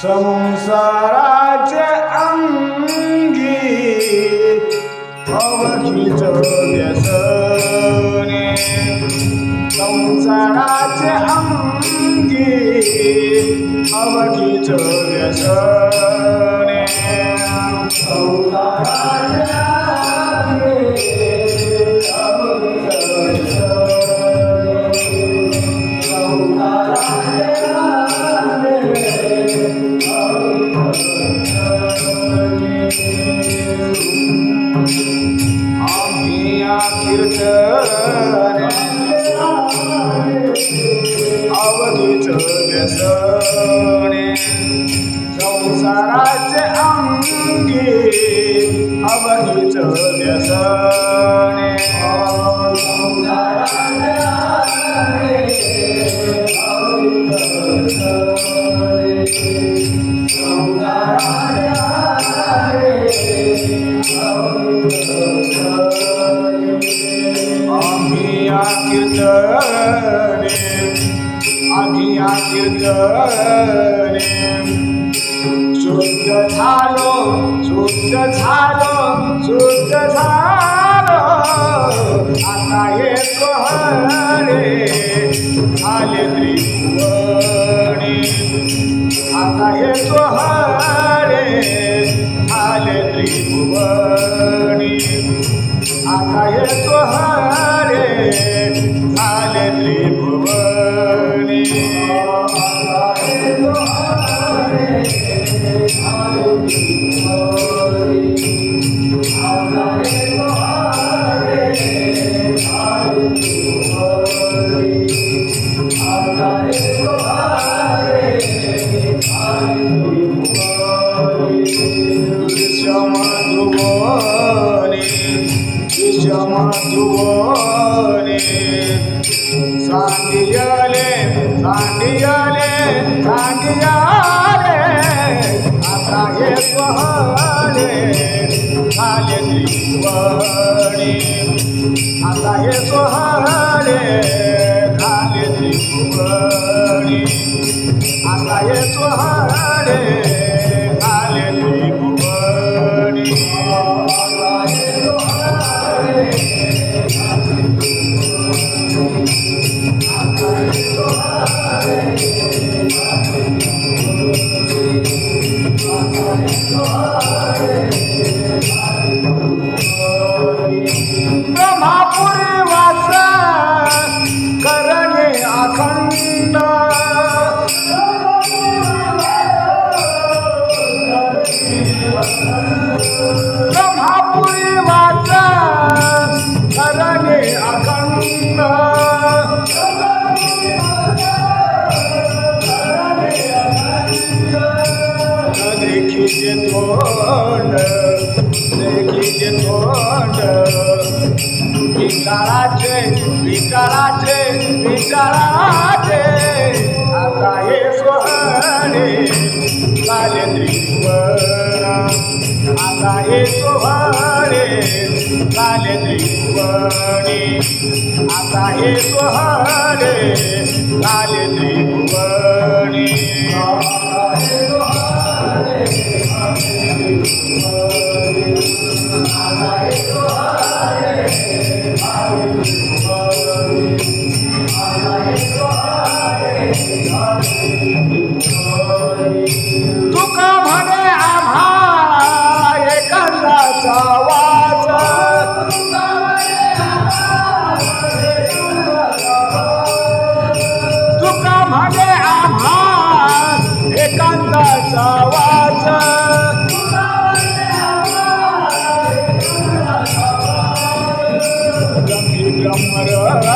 संसाराचे अंगी अवघीच व्यसने संसाराचे अंगी अवघीच व्यसने संसाराचे या कीर्तन अवधूच व्यसने संसाराचे अंगी अवधूच व्यसने आम्ही या कीर्तने आम्ही या कीर्तने शुद्ध झालो शुद्ध झालो शुद्ध झालो. आता हे हरे आले त्रिभुवनी आता हे हरे आले त्रिभुवनी. आता हे हरे आले त्रिभुवनी. विषमधुवने विषमधुवने सांडियाले सांडियाले सांडियाले आता हे स्वहरे झाले त्रिभुवनी आता हे स्वहरे झाले त्रिभुवनी आता हे स्वहरे झाले त्रिभुवनी ब्रह्मापुरी तोंड देखीचे तोंड. विकाराचे विकाराचे विचाराचे आता हे सोहणे लाले त्रिभुवन. आता हे सोहणे लाले त्रिवणे आता हे सोहणे झाले त्रिभुवनी. तुका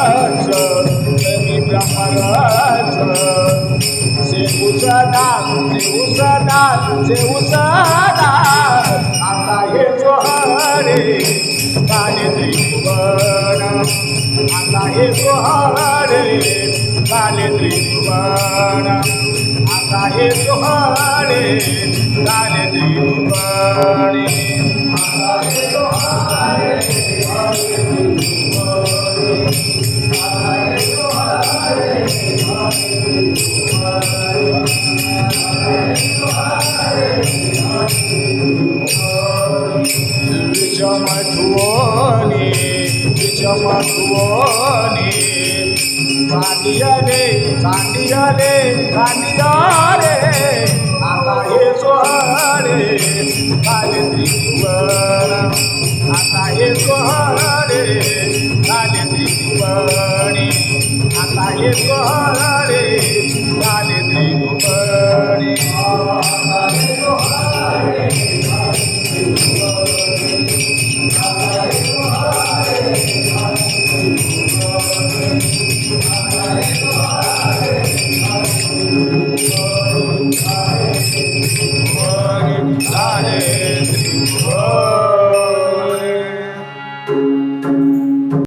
ब्रह्मरच रमी ब्रह्मरच से उसदा से उसदा से उसदा आता हे जोहरे काले त्रिभुवन आता हे जोहरे काले त्रिभुवन आता हे जोहरे काले त्रिभुवन आता हे जोहरे विषमधुवनी विषमधुवनी चांदियाले चांदियाले चांदियाले आता हे सोहळे काले त्रिभुवन आता हे सोहळे. झाले त्रिभुवनी आता हे सोहळे झाले त्रिभुवनी